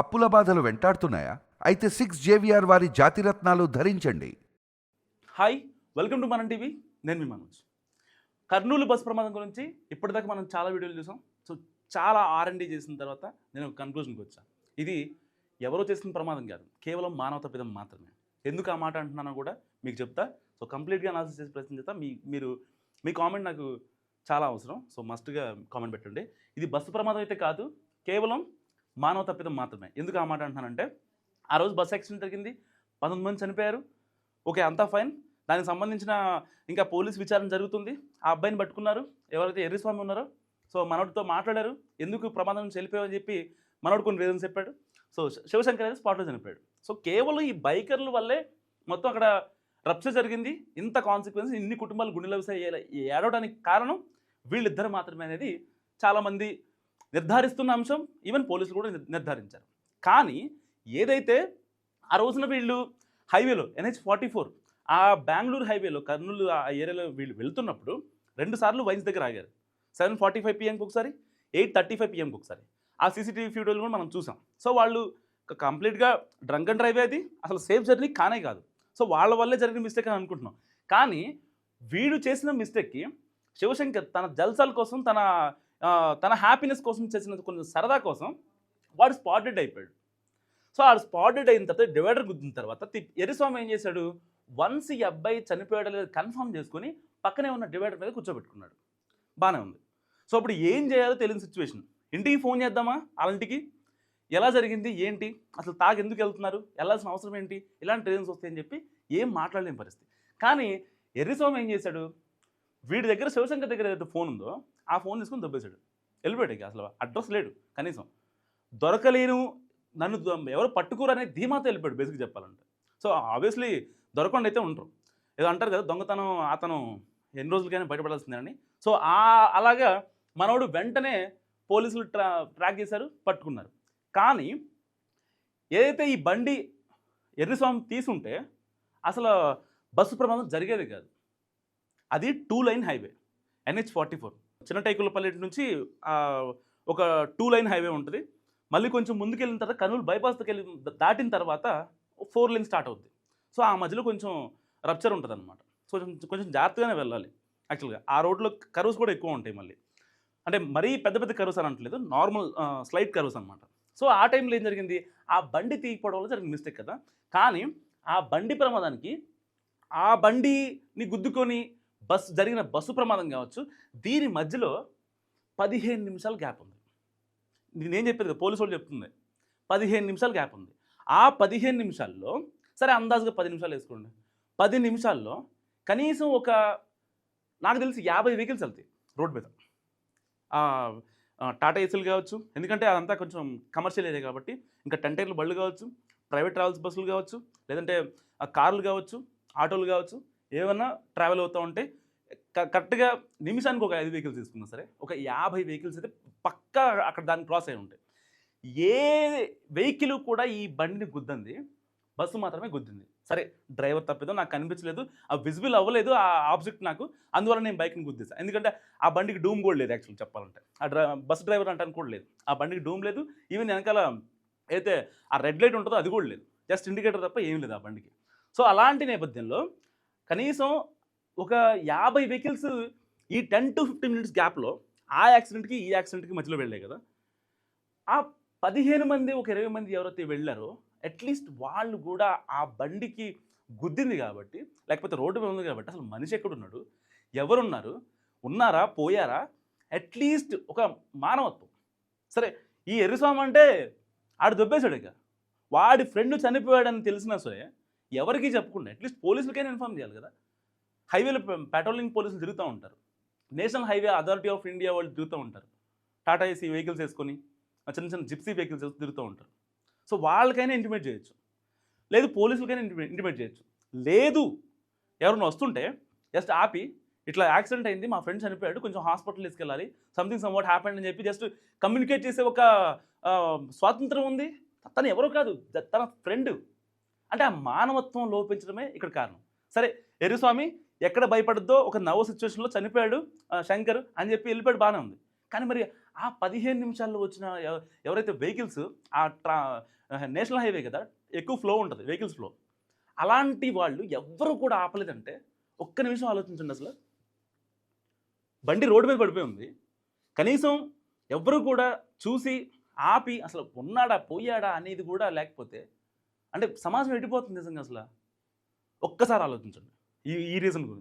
అప్పుల బాధలు వెంటాడుతున్నాయా? అయితే సిక్స్ జేవిఆర్ వారి జాతిరత్నాలు ధరించండి. Hi welcome to Mana TV నేను మీ మనోజ్. కర్నూలు బస్ ప్రమాదం గురించి ఇప్పటిదాకా మనం చాలా వీడియోలు చూసాం. సో చాలా ఆర్ఎండి చేసిన తర్వాత నేను ఒక కన్క్లూజన్కి వచ్చాను ఇది ఎవరో చేసిన ప్రమాదం కాదు. కేవలం మానవ తప్పిదం మాత్రమే. ఎందుకు ఆ మాట అంటున్నానో కూడా మీకు చెప్తా. సో కంప్లీట్గా అనాలిసిస్ చేసి ప్రయత్నం చేస్తా. మీ మీరు మీ కామెంట్ నాకు చాలా అవసరం. సో మస్ట్గా కామెంట్ పెట్టండి. ఇది బస్సు ప్రమాదం అయితే కాదు. కేవలం మానవ తప్పిదం మాత్రమే. ఎందుకు ఆ మాట అంటున్నానంటే ఆ రోజు బస్ యాక్సిడెంట్ జరిగింది పంతొమ్మిది మంది చనిపోయారు. ఓకే అంతా ఫైన్. దానికి సంబంధించిన ఇంకా పోలీస్ విచారణ జరుగుతుంది. ఆ అబ్బాయిని పట్టుకున్నారు. ఎవరైతే ఎర్రిస్వామి ఉన్నారో సో మనోడితో మాట్లాడారు. ఎందుకు ప్రమాదం నుంచి అని చెప్పి మనోడు కొన్ని రీజన్స్ చెప్పాడు. సో శివశంకర్ అయితే స్పాట్లో చనిపోయాడు. సో కేవలం ఈ బైకర్ల వల్లే మొత్తం అక్కడ రప్చర్ జరిగింది. ఇంత కాన్సిక్వెన్స్ ఇన్ని కుటుంబాలు గుండెల ఏడవడానికి కారణం వీళ్ళిద్దరు మాత్రమే అనేది చాలామంది నిర్ధారిస్తున్న అంశం ఈవెన్ పోలీసులు కూడా నిర్ధారించారు. కానీ ఏదైతే ఆ రోజున వీళ్ళు హైవేలో ఎన్హెచ్ ఫార్టీ ఫోర్ ఆ బెంగళూరు హైవేలో కర్నూలు ఆ ఏరియాలో వీళ్ళు వెళ్తున్నప్పుడు రెండు సార్లు వైన్స్ దగ్గర ఆగారు. సెవెన్ ఫార్టీ ఫైవ్ పిఎంకి ఒకసారి ఎయిట్ థర్టీ ఫైవ్ పిఎంకి ఒకసారి. ఆ సీసీటీవీ ఫీడోలు కూడా మనం చూసాం. సో వాళ్ళు కంప్లీట్గా డ్రంక్ అండ్ డ్రైవ్ అది. అసలు సేఫ్ జర్నీ కానే కాదు. సో వాళ్ళ వల్లే జరిగిన మిస్టేక్ అని అనుకుంటున్నాం. కానీ వీడు చేసిన మిస్టేక్కి శివశంకర్ తన జల్సాల కోసం తన తన హ్యాపీనెస్ కోసం చేసిన కొంచెం సరదా కోసం వాడు స్పాటెడ్ అయిపోయాడు. సో ఆడు స్పాటెడ్ అయిన తర్వాత డివైడర్ గుద్దిన తర్వాత తి- ఏం చేశాడు? వన్స్ ఈ అబ్బాయి చనిపోయాడు లేదు కన్ఫర్మ్ చేసుకొని పక్కనే ఉన్న డివైడర్ మీద కూర్చోబెట్టుకున్నాడు. బాగానే ఉంది. సో అప్పుడు ఏం చేయాలో తెలియని సిచ్యువేషన్. ఇంటికి ఫోన్ చేద్దామా అలాంటికి ఎలా జరిగింది? ఏంటి? అసలు తాగి ఎందుకు వెళ్తున్నారు? వెళ్ళాల్సిన అవసరం ఏంటి? ఇలాంటి రీజన్స్ వస్తాయని చెప్పి ఏం మాట్లాడలేని పరిస్థితి. కానీ ఎర్రిస్వామి ఏం చేశాడు? వీడి దగ్గర శివశంకర్ దగ్గర ఏదైతే ఫోన్ ఉందో ఆ ఫోన్ తీసుకొని దొబ్బేశాడు. వెళ్ళిపోయాడు అసలు అడ్రస్ లేడు కనీసం. దొరకలేను నన్ను ఎవరు పట్టుకోరు అనే ధీమాతో వెళ్ళిపోయాడు బేసిక్ చెప్పాలంటే. సో ఆబ్వియస్లీ దొరకకుండా అయితే ఉంటారు ఏదో అంటారు కదా దొంగతనం అతను ఎన్ని రోజులకైనా బయటపడాల్సిందేనని. సో ఆ అలాగా మనోడు వెంటనే పోలీసులు ట్రా ట్రాక్ చేశారు పట్టుకున్నారు. కానీ ఏదైతే ఈ బండి ఎర్రిస్వామి తీసుంటే అసలు బస్సు ప్రమాదం జరిగేది కాదు. అది two line highway NH forty four. Chinnataikulapalli నుంచి ఒక టూ లైన్ హైవే ఉంటుంది. మళ్ళీ కొంచెం ముందుకెళ్ళిన తర్వాత కర్నూలు బైపాస్కి వెళ్ళి దాటిన తర్వాత ఫోర్ లైన్ స్టార్ట్ అవుద్ది. సో ఆ మధ్యలో కొంచెం రప్చర్ ఉంటుంది అనమాట సో కొంచెం కొంచెం జాగ్రత్తగానే వెళ్ళాలి యాక్చువల్గా. ఆ రోడ్లో కరువుస్ కూడా ఎక్కువ ఉంటాయి మళ్ళీ. అంటే మరీ పెద్ద పెద్ద కరువుస్ అని అంటలేదు నార్మల్ స్లైట్ కరువుస్ అనమాట సో ఆ టైంలో ఏం జరిగింది? ఆ బండి తీయకపోవడం వల్ల జరిగిన మిస్టేక్ కదా. కానీ ఆ బండి ప్రమాదానికి ఆ బండిని గుద్దుకొని బస్సు జరిగిన బస్సు ప్రమాదం కావచ్చు దీని మధ్యలో పదిహేను నిమిషాల గ్యాప్ ఉంది. నేనేం చెప్పేది కదా, పోలీసు వాళ్ళు చెప్తుంది. పదిహేను నిమిషాల గ్యాప్ ఉంది. ఆ పదిహేను నిమిషాల్లో సరే అందాజుగా పది నిమిషాలు వేసుకోండి. పది నిమిషాల్లో కనీసం ఒక నాకు తెలిసి యాభై వెహికల్స్ వెళ్తాయి రోడ్ మీద. టాటా ఏసీలు కావచ్చు ఎందుకంటే అదంతా కొంచెం కమర్షియల్ ఏరియా కాబట్టి ఇంకా టెంటైర్లు బళ్ళు కావచ్చు ప్రైవేట్ ట్రావెల్స్ బస్సులు కావచ్చు లేదంటే కార్లు కావచ్చు ఆటోలు కావచ్చు ఏమైనా ట్రావెల్ అవుతూ ఉంటే కరెక్ట్గా నిమిషానికి ఒక ఐదు వెహికల్స్ తీసుకున్నా సరే ఒక యాభై వెహికల్స్ అయితే పక్కా అక్కడ దాన్ని క్రాస్ అయి ఉంటాయి. ఏ వెహికల్ కూడా ఈ బండిని గుద్దంది బస్సు మాత్రమే గుద్దింది. సరే డ్రైవర్ తప్పిదో నాకు కనిపించలేదు ఆ విజిబుల్ అవ్వలేదు ఆ ఆబ్జెక్ట్ నాకు అందువల్ల నేను బైక్ని గుద్దేశాను ఎందుకంటే ఆ బండికి డూమ్ కూడా లేదు యాక్చువల్ చెప్పాలంటే. ఆ డ్రై బస్ డ్రైవర్ అంటాను కూడా లేదు. ఆ బండికి డూమ్ లేదు ఈవెన్ వెనకాల అయితే ఆ రెడ్ లైట్ ఉంటుందో అది కూడా లేదు. జస్ట్ ఇండికేటర్ తప్ప ఏం లేదు ఆ బండికి. సో అలాంటి నేపథ్యంలో కనీసం ఒక యాభై వెహికల్స్ ఈ టెన్ టు ఫిఫ్టీన్ మినిట్స్ గ్యాప్లో ఆ యాక్సిడెంట్కి ఈ యాక్సిడెంట్కి మధ్యలో వెళ్ళాయి కదా. ఆ పదిహేను మంది ఒక ఇరవై మంది ఎవరైతే వెళ్ళారో అట్లీస్ట్ వాళ్ళు కూడా ఆ బండికి గుద్దింది కాబట్టి లేకపోతే రోడ్డు మీద ఉంది కాబట్టి అసలు మనిషి ఎక్కడున్నాడు? ఎవరున్నారు? ఉన్నారా? పోయారా? అట్లీస్ట్ ఒక మానవత్వం. సరే ఈ ఎర్రిస్వామి అంటే ఆడు దొబ్బేశాడు ఇక. వాడి ఫ్రెండ్ చనిపోయాడని తెలిసినా సరే ఎవరికి చెప్పకుండా అట్లీస్ట్ పోలీసులకైనా ఇన్ఫార్మ్ చేయాలి కదా. హైవేలో పెట్రోలింగ్ పోలీసులు తిరుగుతూ ఉంటారు. National highway authority of India వాళ్ళు తిరుగుతూ ఉంటారు. టాటా ఏసీ వెహికల్స్ వేసుకొని చిన్న చిన్న జిప్సీ వెహికల్స్ తిరుగుతూ ఉంటారు. సో వాళ్ళకైనా ఇంటిమేట్ చేయొచ్చు. లేదు పోలీసులకైనా ఇంటిమేట్ ఇంటిమేట్ చేయొచ్చు. లేదు ఎవరైనా వస్తుంటే జస్ట్ ఆపి ఇట్లా యాక్సిడెంట్ అయింది మా ఫ్రెండ్స్ చనిపోయాడు కొంచెం హాస్పిటల్ తీసుకెళ్ళాలి సంథింగ్ సమ్ వాట్ హ్యాపెండ్ అని చెప్పి జస్ట్ కమ్యూనికేట్ చేసే ఒక స్వాతంత్రం ఉంది. తను ఎవరో కాదు తన ఫ్రెండ్. అంటే ఆ మానవత్వం లోపించడమే ఇక్కడ కారణం. సరే ఎరుస్వామి ఎక్కడ భయపడద్దో ఒక నవ సిచ్యువేషన్లో చనిపోయాడు శంకర్ అని చెప్పి వెళ్ళిపోయాడు బాగానే ఉంది. కానీ మరి ఆ పదిహేను నిమిషాల్లో వచ్చిన ఎవరైతే వెహికల్స్ ఆ ట్రా నేషనల్ హైవే కదా ఎక్కువ ఫ్లో ఉంటుంది వెహికల్స్ ఫ్లో అలాంటి వాళ్ళు ఎవ్వరూ కూడా ఆపలేదంటే ఒక్క నిమిషం ఆలోచించండి అసలు. బండి రోడ్డు మీద పడిపోయి ఉంది. కనీసం ఎవ్వరు కూడా చూసి ఆపి అసలు ఉన్నాడా పోయాడా అనేది కూడా లేకపోతే అంటే సమాజం ఎడిపోతుంది నిజంగా అసలు. ఒక్కసారి ఆలోచించండి. ఈ ఈ రీజన్ గురించి